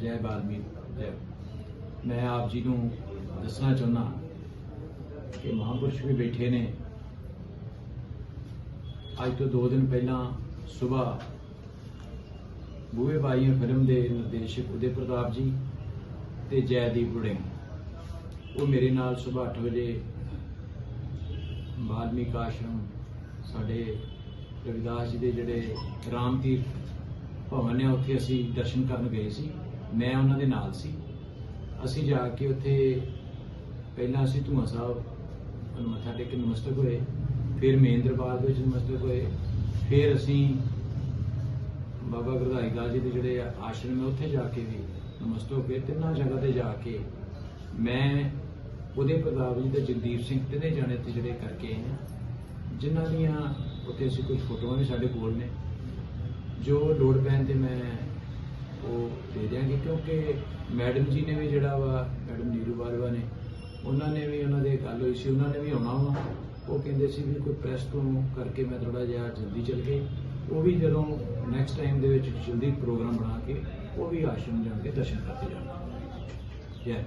ਜੈ ਬਾਲਮੀਕ ਜੈ। ਮੈਂ ਆਪ ਜੀ ਨੂੰ ਦੱਸਣਾ ਚਾਹੁੰਦਾ ਕਿ ਮਹਾਂਪੁਰਸ਼ ਵੀ ਬੈਠੇ ਨੇ। ਅੱਜ ਤੋਂ 2 ਦਿਨ ਪਹਿਲਾਂ ਸਵੇਰ ਬੂਹੇ ਬਾਈਆਂ ਫਿਲਮ ਦੇ ਨਿਰਦੇਸ਼ਕ ਉਦੇ ਪ੍ਰਤਾਪ ਜੀ ਤੇ ਜੈਦੀਪ ਗੁੜੇ ਉਹ ਮੇਰੇ ਨਾਲ ਸਵੇਰ 8 ਵਜੇ ਵਾਲਮੀਕ ਆਸ਼ਰਮ ਸਾਡੇ ਰਵਿਦਾਸ ਜੀ ਦੇ ਜਿਹੜੇ ਰਾਮ ਤੀਰਥ ਭਵਨ ਨੇ, ਉੱਥੇ ਅਸੀਂ ਦਰਸ਼ਨ ਕਰਨ ਗਏ ਸੀ। ਮੈਂ ਉਹਨਾਂ ਦੇ ਨਾਲ ਸੀ। ਅਸੀਂ ਜਾ ਕੇ ਉੱਥੇ ਪਹਿਲਾਂ ਅਸੀਂ ਧੂਆ ਸਾਹਿਬ ਨੂੰ ਮੱਥਾ ਟੇਕ ਕੇ ਨਮਸਤਕ ਹੋਏ, ਫਿਰ ਮੇਨ ਦਰਬਾਰ ਦੇ ਵਿੱਚ ਨਮਸਤਕ ਹੋਏ, ਫਿਰ ਅਸੀਂ ਬਾਬਾ ਗੁਰਧਾਰੀ ਦਾਸ ਜੀ ਦੇ ਜਿਹੜੇ ਆਸ਼ਰਮ ਹੈ ਉੱਥੇ ਜਾ ਕੇ ਵੀ ਨਮਸਤਕ ਹੋਏ, ਤਿੰਨਾਂ ਜਗ੍ਹਾ ਤੇ ਜਾ ਕੇ ਮੈਂ ਉਹਦੇ ਪ੍ਰਤਾਪ ਜੀ ਤੇ ਜਗਦੀਪ ਸਿੰਘ ਤਿੰਨੇ ਜਾਣੇ ਤੇ ਜਿਹੜੇ ਕਰਕੇ ਆਏ ਹਾਂ। ਜਿਨ੍ਹਾਂ ਦੀਆਂ ਉੱਥੇ ਅਸੀਂ ਕੁਝ ਫੋਟੋਆਂ ਵੀ ਸਾਡੇ ਕੋਲ ਨੇ। ਜੋ ਲੋੜ ਪੈਣ ਤੇ ਮੈਂ ਦਿਆਂਗੇ ਕਿਉਂਕਿ ਮੈਡਮ ਜੀ ਨੇ ਵੀ ਜਿਹੜਾ ਵਾ, ਮੈਡਮ ਨੀਰੂ ਬਾਜਵਾ ਨੇ, ਉਹਨਾਂ ਨੇ ਵੀ ਉਹਨਾਂ ਦੇ ਗੱਲ ਹੋਈ ਸੀ, ਉਹਨਾਂ ਨੇ ਵੀ ਆਉਣਾ ਵਾ। ਉਹ ਕਹਿੰਦੇ ਸੀ ਵੀ ਕੋਈ ਪ੍ਰੈਸ ਤੋਂ ਕਰਕੇ ਮੈਂ ਥੋੜਾ ਜਿਹਾ ਜਲਦੀ ਚੱਲ ਗਏ ਉਹ ਵੀ ਜਦੋਂ ਨੈਕਸਟ ਟਾਈਮ ਦੇ ਵਿੱਚ ਜਲਦੀ ਪ੍ਰੋਗਰਾਮ ਬਣਾ ਕੇ, ਉਹ ਵੀ ਆਸ਼ਰਮ ਜਾ ਕੇ ਦਰਸ਼ਨ ਕਰਕੇ ਜਾਣਗੇ। ਜੈ